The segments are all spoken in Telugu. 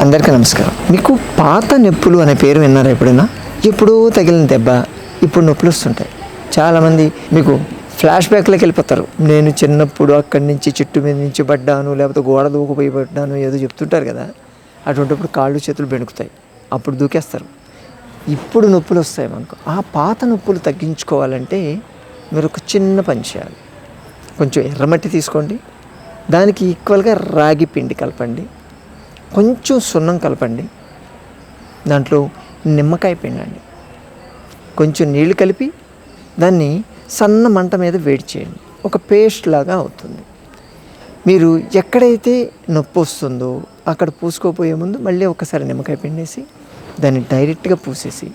అందరికీ నమస్కారం. మీకు పాత నొప్పులు అనే పేరు విన్నారా ఎప్పుడైనా? ఎప్పుడూ తగిలిన దెబ్బ ఇప్పుడు నొప్పులు వస్తుంటాయి. చాలామంది మీకు ఫ్లాష్ బ్యాక్లోకి వెళ్ళిపోతారు. నేను చిన్నప్పుడు అక్కడి నుంచి చెట్టు మీద నుంచి పడ్డాను లేకపోతే గోడ దూకపోయి పడ్డాను ఏదో చెప్తుంటారు కదా. అటువంటిప్పుడు కాళ్ళు చేతులు బెణుకుతాయి. అప్పుడు దూకేస్తారు. ఇప్పుడు నొప్పులు వస్తాయి మనకు. ఆ పాత నొప్పులు తగ్గించుకోవాలంటే మీరు ఒక చిన్న పని చేయాలి. కొంచెం ఎర్రమట్టి తీసుకోండి. దానికి ఈక్వల్గా రాగి పిండి కలపండి. కొంచెం సున్నం కలపండి. దాంట్లో నిమ్మకాయ పిండండి. కొంచెం నీళ్ళు కలిపి దాన్ని సన్న మంట మీద వేడి చేయండి. ఒక పేస్ట్ లాగా అవుతుంది. మీరు ఎక్కడైతే నొప్పి వస్తుందో అక్కడ పూసుకోపోయే ముందు మళ్ళీ ఒకసారి నిమ్మకాయ పిండేసి దాన్ని డైరెక్ట్గా పూసేసి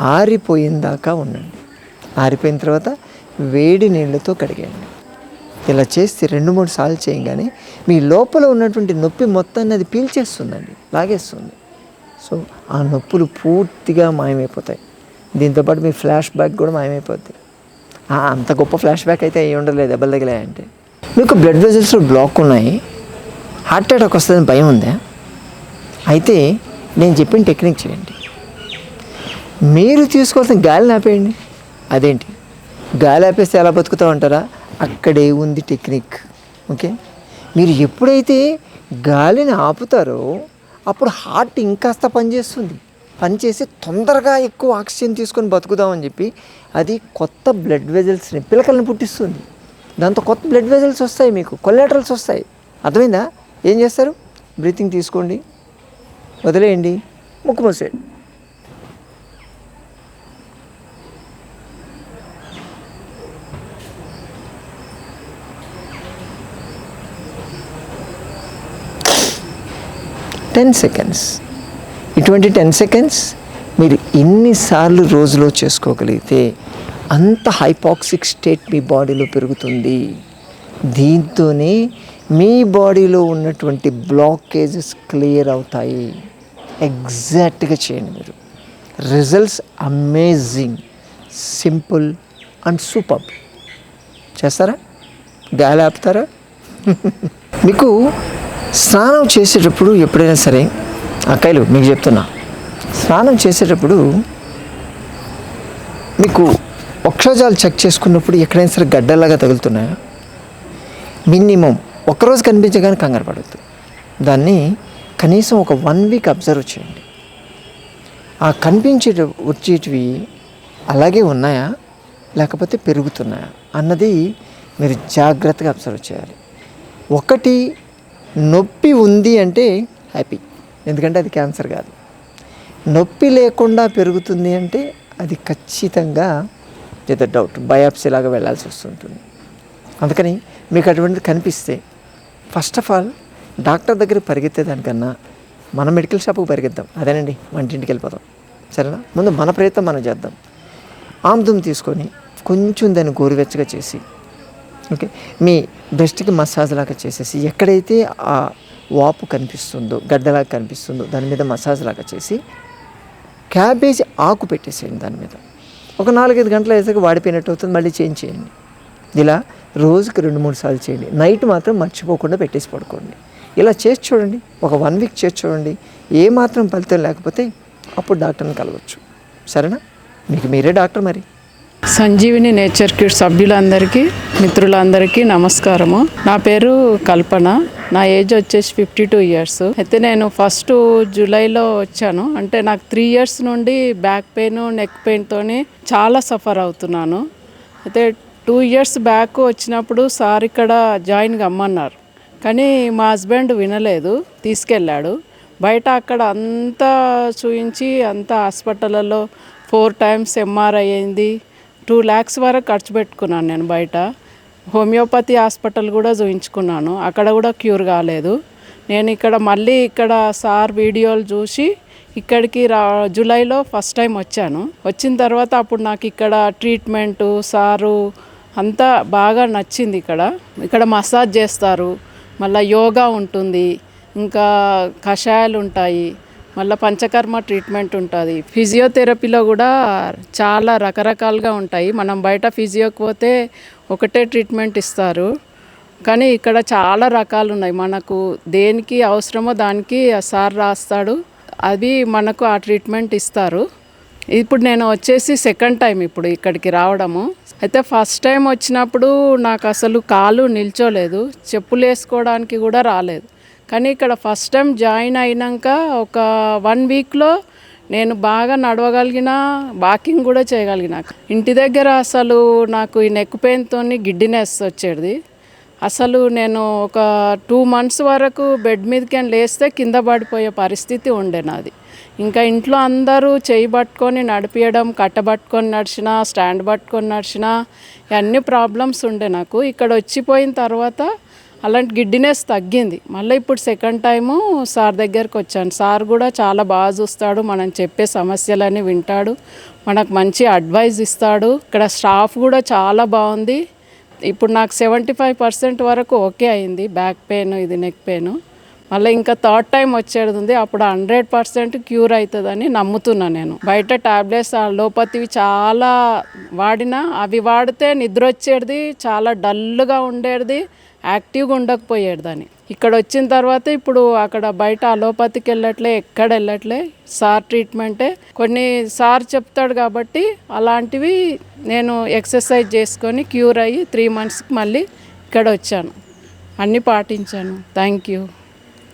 ఆరిపోయిన దాకా ఉండండి. ఆరిపోయిన తర్వాత వేడి నీళ్ళతో కడిగేయండి. ఇలా చేస్తే రెండు మూడు సార్లు చేయగానే మీ లోపల ఉన్నటువంటి నొప్పి మొత్తాన్ని అది పీల్చేస్తుందండి లాగేస్తుంది. సో ఆ నొప్పులు పూర్తిగా మాయమైపోతాయి. దీంతోపాటు మీ ఫ్లాష్ బ్యాక్ కూడా మాయమైపోద్ది. అంత గొప్ప ఫ్లాష్ బ్యాక్ అయితే అయ్యి ఉండలేదు దెబ్బలు తగిలాయంటే. మీకు బ్లడ్ వెజల్స్లో బ్లాక్ ఉన్నాయి హార్ట్ అటాక్ వస్తుందని భయం ఉందా? అయితే నేను చెప్పిన టెక్నిక్ చేయండి. మీరు తీసుకోవాల్సిన గాలిని ఆపేయండి. అదేంటి? గాలి ఆపేస్తే ఎలా బతుకుతామంటారా అక్కడే ఉంది టెక్నిక్ ఓకే? మీరు ఎప్పుడైతే గాలిని ఆపుతారో అప్పుడు హార్ట్ ఇంకాస్త పనిచేస్తుంది పనిచేసి తొందరగా ఎక్కువ ఆక్సిజన్ తీసుకొని బతుకుదామని చెప్పి అది కొత్త బ్లడ్ వెజల్స్ని పిలకలను పుట్టిస్తుంది. దాంతో కొత్త బ్లడ్ వెజల్స్ వస్తాయి మీకు కొలెటరల్స్ వస్తాయి. అర్థమైందా? ఏం చేస్తారు? బ్రీతింగ్ తీసుకోండి. వదిలేయండి. ముక్కు మూసేయండి. Ten seconds. ఇటువంటి టెన్ సెకండ్స్ మీరు ఎన్నిసార్లు రోజులో చేసుకోగలిగితే అంత హైపాక్సిక్ స్టేట్ మీ బాడీలో పెరుగుతుంది. దీంతోనే మీ బాడీలో ఉన్నటువంటి బ్లాకేజెస్ క్లియర్ అవుతాయి. ఎగ్జాక్ట్గా చేయండి మీరు. Results amazing simple and super. చేస్తారా? గాలి ఆపుతారా? మీకు స్నానం చేసేటప్పుడు ఎప్పుడైనా సరే అక్కలు మీకు చెప్తున్నా. స్నానం చేసేటప్పుడు మీకు వక్షజాలు చెక్ చేసుకున్నప్పుడు ఎక్కడైనా సరే గడ్డలాగా తగులుతున్నాయా? మినిమం ఒక్కరోజు కనిపించగానే కంగారు పడద్దు. దాన్ని కనీసం ఒక వన్ వీక్ అబ్జర్వ్ చేయండి. ఆ కనిపించే వచ్చేటివి అలాగే ఉన్నాయా? లేకపోతే పెరుగుతున్నాయా? అన్నది మీరు జాగ్రత్తగా అబ్జర్వ్ చేయాలి. ఒకటి నొప్పి ఉంది అంటే హ్యాపీ ఎందుకంటే అది క్యాన్సర్ కాదు. నొప్పి లేకుండా పెరుగుతుంది అంటే అది ఖచ్చితంగా ఏదో డౌట్ బయాప్సీ లాగా వెళ్ళాల్సి వస్తుంటుంది. అందుకని మీకు అటువంటిది కనిపిస్తే ఫస్ట్ ఆఫ్ ఆల్ డాక్టర్ దగ్గర పరిగెత్తే దానికన్నా మన మెడికల్ షాప్కి పరిగెత్తాం. అదేనండి వంటింటికి వెళ్ళిపోతాం. సరేనా? ముందు మన ప్రయత్నం మనం చేద్దాం. ఆముదం తీసుకొని కొంచెం దాన్ని గోరువెచ్చగా చేసి ఓకే. మీ బ్రెస్ట్కి మసాజ్ లాగా చేసేసి ఎక్కడైతే ఆ వాపు కనిపిస్తుందో గడ్డలాగా కనిపిస్తుందో దాని మీద మసాజ్ లాగా చేసి క్యాబేజీ ఆకు పెట్టేసేయండి దాని మీద. ఒక నాలుగైదు గంటలు వేసాక వాడిపోయినట్టు అవుతుంది మళ్ళీ చేంజ్ చేయండి. ఇలా రోజుకి రెండు మూడు సార్లు చేయండి. నైట్ మాత్రం మర్చిపోకుండా పెట్టేసి పడుకోండి. ఇలా చేసి చూడండి. ఒక వన్ వీక్ చేసి చూడండి. ఏ మాత్రం ఫలితం లేకపోతే అప్పుడు డాక్టర్ని కలవచ్చు. సరేనా? మీకు మీరే డాక్టర్ మరి. సంజీవిని నేచర్ కిడ్ సభ్యులందరికీ మిత్రులందరికీ నమస్కారము. నా పేరు కల్పన. నా ఏజ్ వచ్చేసి ఫిఫ్టీ టూ ఇయర్స్. అయితే నేను ఫస్ట్ జూలైలో వచ్చాను. అంటే నాకు త్రీ ఇయర్స్ నుండి బ్యాక్ పెయిన్ నెక్ పెయిన్తోని చాలా సఫర్ అవుతున్నాను. అయితే టూ ఇయర్స్ బ్యాక్ వచ్చినప్పుడు సార్ ఇక్కడ జాయిన్ కమ్మన్నారు. కానీ మా హస్బెండ్ వినలేదు తీసుకెళ్ళాడు. బయట అక్కడ అంతా చూయించి అంతా హాస్పిటల్లో ఫోర్ టైమ్స్ ఎంఆర్ఐ అయింది. టూ ల్యాక్స్ వరకు ఖర్చు పెట్టుకున్నాను నేను బయట. హోమియోపతి హాస్పిటల్ కూడా చూయించుకున్నాను. అక్కడ కూడా క్యూర్ కాలేదు. నేను ఇక్కడ మళ్ళీ ఇక్కడ సార్ వీడియోలు చూసి ఇక్కడికి రా జూలైలో ఫస్ట్ టైం వచ్చాను. వచ్చిన తర్వాత అప్పుడు నాకు ఇక్కడ ట్రీట్మెంటు సారు అంతా బాగా నచ్చింది ఇక్కడ. ఇక్కడ మసాజ్ చేస్తారు. మళ్ళీ యోగా ఉంటుంది. ఇంకా కషాయాలు ఉంటాయి. మళ్ళీ పంచకర్మ ట్రీట్మెంట్ ఉంటుంది. ఫిజియోథెరపీలో కూడా చాలా రకరకాలుగా ఉంటాయి. మనం బయట ఫిజియోకి పోతే ఒకటే ట్రీట్మెంట్ ఇస్తారు. కానీ ఇక్కడ చాలా రకాలు ఉన్నాయి. మనకు దేనికి అవసరమో దానికి ఆ సార్ రాస్తాడు. అది మనకు ఆ ట్రీట్మెంట్ ఇస్తారు. ఇప్పుడు నేను వచ్చేసి సెకండ్ టైం ఇప్పుడు ఇక్కడికి రావడము. అయితే ఫస్ట్ టైం వచ్చినప్పుడు నాకు అసలు కాలు నిల్చోలేదు. చెప్పులు వేసుకోవడానికి కూడా రాలేదు. కానీ ఇక్కడ ఫస్ట్ టైం జాయిన్ అయినాక ఒక వన్ వీక్లో నేను బాగా నడవగలిగిన వాకింగ్ కూడా చేయగలిగిన. ఇంటి దగ్గర అసలు నాకు ఈ నెక్ పెయిన్తో గిడ్డినెస్ వచ్చేది. అసలు నేను ఒక టూ మంత్స్ వరకు బెడ్ మీదకి లేస్తే కింద పడిపోయే పరిస్థితి ఉండే నాది. ఇంకా ఇంట్లో అందరూ చేయి పట్టుకొని నడిపించడం కట్టబట్టుకొని నడిచిన స్టాండ్ పట్టుకొని నడిచిన ఇవన్నీ ప్రాబ్లమ్స్ ఉండే నాకు. ఇక్కడ వచ్చిపోయిన తర్వాత అలాంటి గిడ్డినెస్ తగ్గింది. మళ్ళీ ఇప్పుడు సెకండ్ టైము సార్ దగ్గరికి వచ్చాను. సార్ కూడా చాలా బాగా చూస్తాడు మనం చెప్పే సమస్యలన్నీ వింటాడు మనకు మంచి అడ్వైజ్ ఇస్తాడు. ఇక్కడ స్టాఫ్ కూడా చాలా బాగుంది. ఇప్పుడు నాకు సెవెంటీ ఫైవ్ పర్సెంట్ వరకు ఓకే అయింది. బ్యాక్ పెయిన్ ఇది నెక్ పెయిన్ మళ్ళీ ఇంకా థర్డ్ టైం వచ్చేది ఉంది. అప్పుడు హండ్రెడ్ పర్సెంట్ క్యూర్ అవుతుందని నమ్ముతున్నాను నేను. బయట టాబ్లెట్స్ లోపతివి చాలా వాడినా అవి వాడితే నిద్ర వచ్చేది చాలా డల్గా ఉండేది. యాక్టివ్గా ఉండకపోయాడు దాన్ని. ఇక్కడ వచ్చిన తర్వాత ఇప్పుడు అక్కడ బయట అలోపతికి వెళ్ళట్లే ఎక్కడ వెళ్ళట్లే సార్ ట్రీట్మెంటే. కొన్ని సార్ చెప్తాడు కాబట్టి అలాంటివి నేను ఎక్సర్సైజ్ చేసుకొని క్యూర్ అయ్యి త్రీ మంత్స్కి మళ్ళీ ఇక్కడ వచ్చాను. అన్నీ పాటించాను. Thank you.